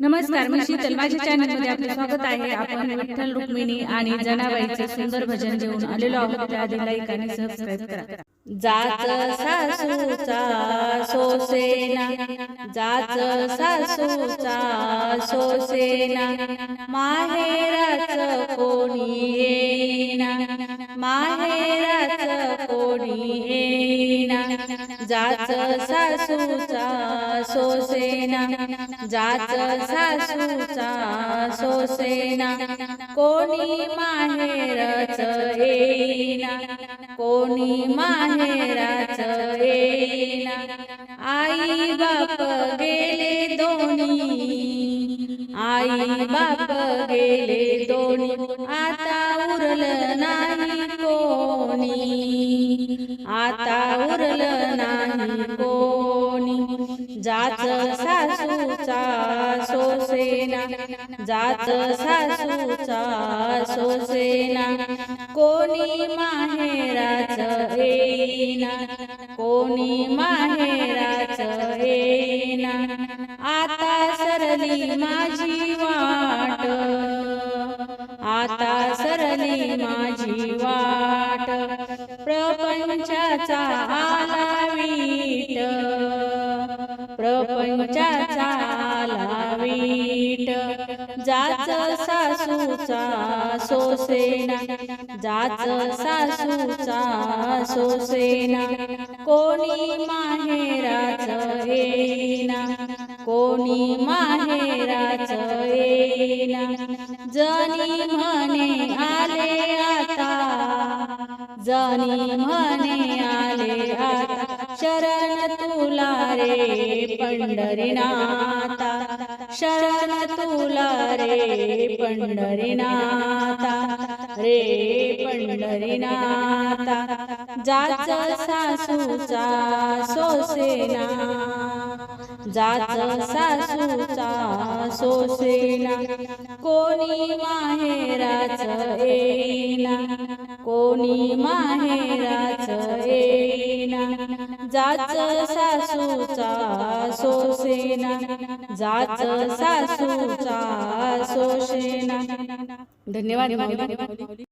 नमस्कार मी शीतल. माझ्या चॅनलमध्ये आपलं स्वागत आहे. आपण विठ्ठल रुक्मिणी आणि जनाबाईचे सुंदर भजन घेऊन आलेलो आहोत. त्याआधी लाईक आणि सबस्क्राईब करा. जाच सासूचा सोसेना. जाच सासूचा सोसेना. माहेराच कोणी येईना. माहेराच कोणी सोसेना जाच सासूचा सोसेना जाच सासूचा सोसेना कोणी माहेरच येईना कोणी माहेराच येईना आई बाप गेले दोन्ही आई बाप गेले दोन्ही आता उरलं नाही कोणी. जाच सासूचा सोसेना जाच सासूचा सोसेना. कोणी माहेराच येईना कोणी माहेराच येईना. आता सरली माझी वाट आता सरली माझी वाट. प्रपंचाचा आला वीट प्रपंचाचा आला वीट जाच सासूचा सोसेना. जाच सासूचा सोसेना. कोणी माहेराच येईना. कोणी माहेराच येईना. जनी म्हणे आले जानी म्हणे आले शरण तुला रे पंढरीनाथा. शरण तुला रे पंढरीनाथा. रे पंढरीनाथा. जाच सासूचा सोसेना जाच सासूचा सोसेना कोणी माहेराच येईना कोणी माहेराच येईना. जाच सासूचा सोसेना जाच सासूचा सोसेना. धन्यवाद.